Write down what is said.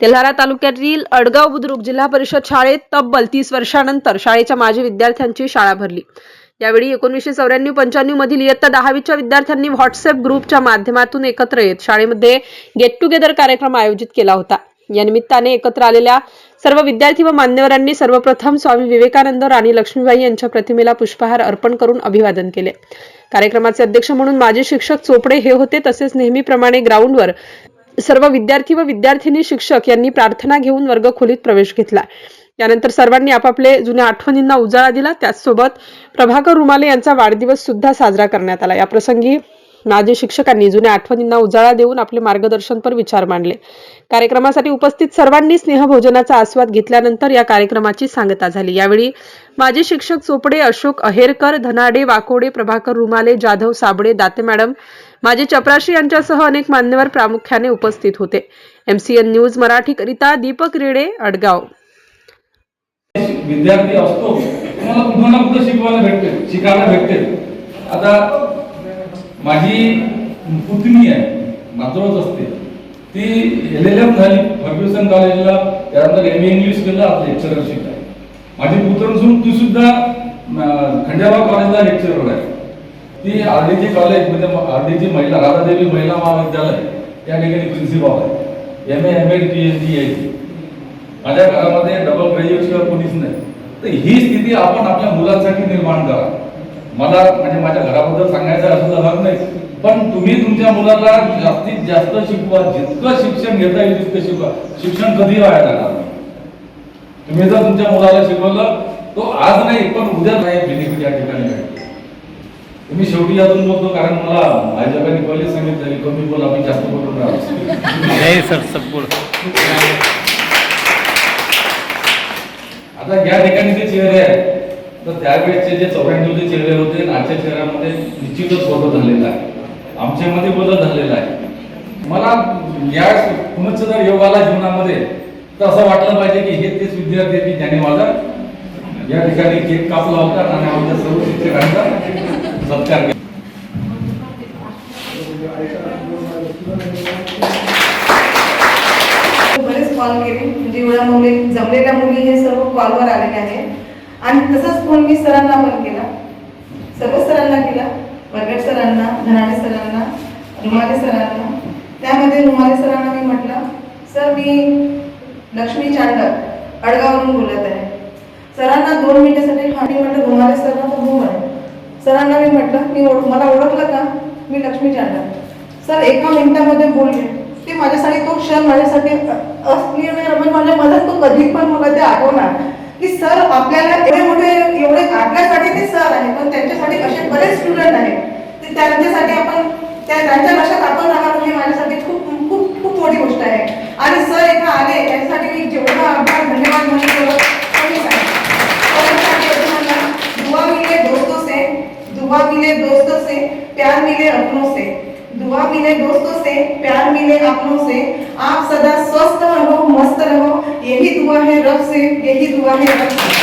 तेल्हारा तालुक्यातील अडगाव बुद्रुक जिल्हा परिषद शाळेत तब्बल तीस वर्षानंतर शाळेच्या माजी विद्यार्थ्यांची शाळा भरली. यावेळी एकोणीसशे चौऱ्याण्णव पंच्याण्णव मधील इयत्ता दहावीच्या विद्यार्थ्यांनी व्हॉट्सअप ग्रुपच्या माध्यमातून एकत्र येत शाळेमध्ये गेट टुगेदर कार्यक्रम आयोजित केला होता. या निमित्ताने एकत्र आलेल्या सर्व विद्यार्थी व मान्यवरांनी सर्वप्रथम स्वामी विवेकानंद राणी लक्ष्मीबाई यांच्या प्रतिमेला पुष्पहार अर्पण करून अभिवादन केले. कार्यक्रमाचे अध्यक्ष म्हणून माजी शिक्षक चोपडे हे होते तसेच नेहमीप्रमाणे ग्राउंडवर सर्व विद्यार्थी व विद्यार्थिनी शिक्षक यांनी प्रार्थना घेऊन वर्ग खोलीत प्रवेश घेतला. यानंतर सर्वांनी आपापले जुन्या आठवणींना उजाळा दिला. त्याचसोबत प्रभाकर रुमाले यांचा वाढदिवस सुद्धा साजरा करण्यात आला. या प्रसंगी माजी शिक्षकांनी जुन्या आठवणींना उजाळा देऊन आपले मार्गदर्शनपर विचार मांडले. कार्यक्रमासाठी उपस्थित सर्वांनी स्नेहभोजनाचा आस्वाद घेतल्यानंतर या कार्यक्रमाची सांगता झाली. यावेळी माजी शिक्षक चोपडे अशोक अहेरकर धनाडे वाकोडे प्रभाकर रुमाले जाधव साबळे दाते मॅडम माजी चपराशी यांच्यासह अनेक मान्यवर प्रामुख्याने उपस्थित होते. एमसीएन न्यूज मराठीकरिता दीपक रेडे अडगाव विद्यार्थी असतो तुम्हाला कुठं ना कुठं शिकवायला भेटते शिकायला भेटते. आता माझी पुतणी आहे मात्रच असते. ती एल एल एम झाली फर्ग्युसन कॉलेजला त्यानंतर एम ए इंग्लिश केलं आज लेक्चररशिप आहे माझी पुत्र नसून ती सुद्धा अं, खंडेराव कॉलेजला लेक्चरर आहे. ती आरडीजी कॉलेज म्हणजे आरडीजी महिला राधादेवी महिला महाविद्यालय त्या ठिकाणी प्रिन्सिपल आहे. M A M Ed P H D आहे माझ्या घरामध्ये डबल ग्रॅज्युएट शिवाय कोणीच नाही. तर ही स्थिती आपण आपल्या मुलांसाठी निर्माण करा. मला म्हणजे माझ्या घराबद्दल सांगायचं असं हक नाही. पण तुम्ही तुमच्या मुलाला जास्तीत जास्त शिकवा जितकं शिक्षण घेता येईल तितकं शिकवा. शिक्षण कधी वाया जाणार. तुम्ही जर तुमच्या मुलाला शिकवलं तो आज नाही पण उद्या नाही बेनिफिट या ठिकाणी तुम्ही शेवटी यातून बोलतो कारण मला माझ्या जगाने पहिले सांगितलं की कमी बोला मी जास्त बोलून राहतो आता या ठिकाणी जे चेहरे आहेत. तर त्यावेळेसचे जे चौऱ्याण्णवचे चेहरे होते आणि आजच्या चेहऱ्यामध्ये निश्चितच बदल झालेला आहे. आमच्यामध्ये बदल झालेला आहे. मला या कुणच जर योग आला जीवनामध्ये तर असं वाटलं पाहिजे की हे तेच विद्यार्थी आहेत की ज्याने माझा या ठिकाणी केक कापला होता आणि आमच्या सर्व शिक्षकांचा सत्कार केला. बरेच कॉल केले. म्हणजे एवढ्या मुली जमलेल्या मुली हे सर्व कॉलवर आलेले आहेत. आणि तसाच फोन मी सरांना पण केला. सर्व सरांना केला. वर्गट सरांना धनाडे सरांना रुमाले सरांना. त्यामध्ये रुमाले सरांना मी म्हटलं सर मी लक्ष्मी चांडक अडगावरून बोलत आहे. सरांना दोन मिनिटासाठी ठाणी म्हटलं रुमाले सरांना तर हो म्हणे. सरांना मी म्हटलं मी ओळख मला ओळखलं का? मी लक्ष्मी चांडक. सर एका मिनिटामध्ये बोलले. ते माझ्यासाठी तो क्षण माझ्यासाठी अ- म्हणजे माझ्या मनात तो कधी पण मला ते आठवणार. की सर आपल्याला एवढे मोठे एवढे आपल्यासाठी ते सर आहे पण त्यांच्यासाठी असे बरेच स्टुडंट आहेत. ते त्यांच्यासाठी आपण त्या त्यांच्या लक्षात आपण राहणं म्हणजे माझ्यासाठी खूप खूप खूप मोठी गोष्ट आहे. आणि सर इथं आले त्यासाठी मी जेवढा आभार धन्यवाद म्हणून तेवढं कमीच आहे. दुआ मिले दोस्तों से दुआ मिले दोस्तों से प्यार मिले अपनों से दुआ मिले दोस्तों से प्यार मिले अपनों से आप सदा स्वस्थ रहो मस्त रहो. रब से यही दुआ है